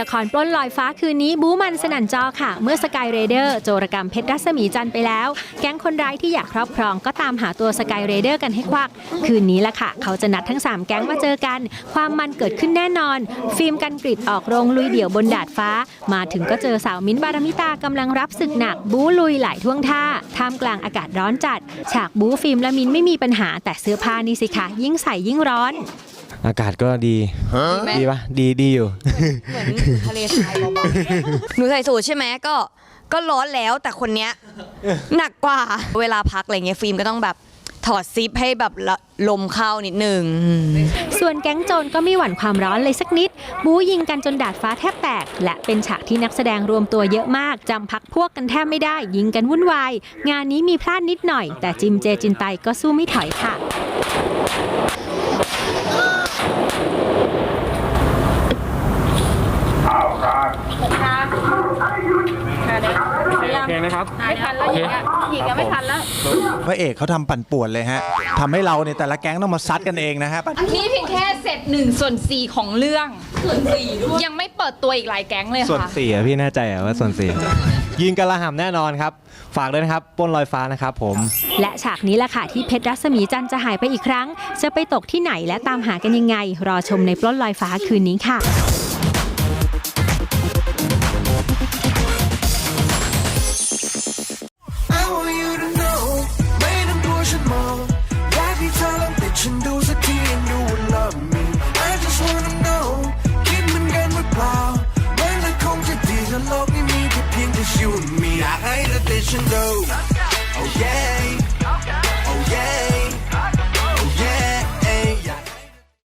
ละครปล้นลอยฟ้าคืนนี้บู๊มันสนั่นจอค่ะ เมื่อสกายเรเดอร์โจรกรรมเพชรรัศมีจันไปแล้ว แก๊งคนร้ายที่อยากครอบครองก็ตามหาตัวสกายเรเดอร์กันให้ควัก คืนนี้ละค่ะ เขาจะนัดทั้ง 3 แก๊งมาเจอกัน ความมันเกิดขึ้นแน่นอน ฟิล์มกันกริดออกโรงลุยเดี่ยวบนดาดฟ้า มาถึงก็เจอสาวมิ้นบารมิตากำลังรับศึกหนักบู๊ลุยหลายท่วงท่าท่ามกลางอากาศร้อนจัด ฉากบู๊ฟิล์มและมิ้นไม่มีปัญหา แต่เสื้อผ้านี่สิคะยิ่งใส่ยิ่งร้อน อากาศก็ดีไหมดีปะดีดีอยู่ เหมือนทะเลทรายเบาๆหนูใส่สูทใช่ไหมก็ ก็ร้อนแล้วแต่คนเนี้ยหนักกว่า เวลาพักอะไรเงี้ยฟิล์มก็ต้องแบบถอดซิปให้แบบละลมเข้านิดนึงส่วนแก๊งโจรก็ไม่หวั่นความร้อนเลยสักนิด บู๊ยิงกันจนดาดฟ้าแทบแตก และเป็นฉากที่นักแสดงรวมตัวเยอะมาก จำพักพวกกันแทบไม่ได้ ยิงกันวุ่นวาย งานนี้มีพลาดนิดหน่อย แต่จิมเจจินไตก็สู้ไม่ถอยค่ะ พระเอกเขาทำปั่นป่วนเลยฮะทำให้เราเนี่ยแต่ละแก๊งต้องมาซัดกันเองนะฮะนี่เพียงแค่เศษหนึ่งส่วนสี่ของเรื่องส่วนสี่ยังไม่เปิดตัวอีกหลายแก๊งเลยส่วนค่ะสี่อะพี่แน่ใจอะว่าส่วนสี่ยิงกระหำแน่นอนครับ ฝากด้วยนะครับปล้นลอยฟ้านะครับผม และฉากนี้แหละค่ะที่เพชรรัศมีจันทร์จะหายไปอีกครั้ง จะไปตกที่ไหนและตามหากันยังไง รอชมในปล้นลอยฟ้าคืนนี้ค่ะ นดู oh yeah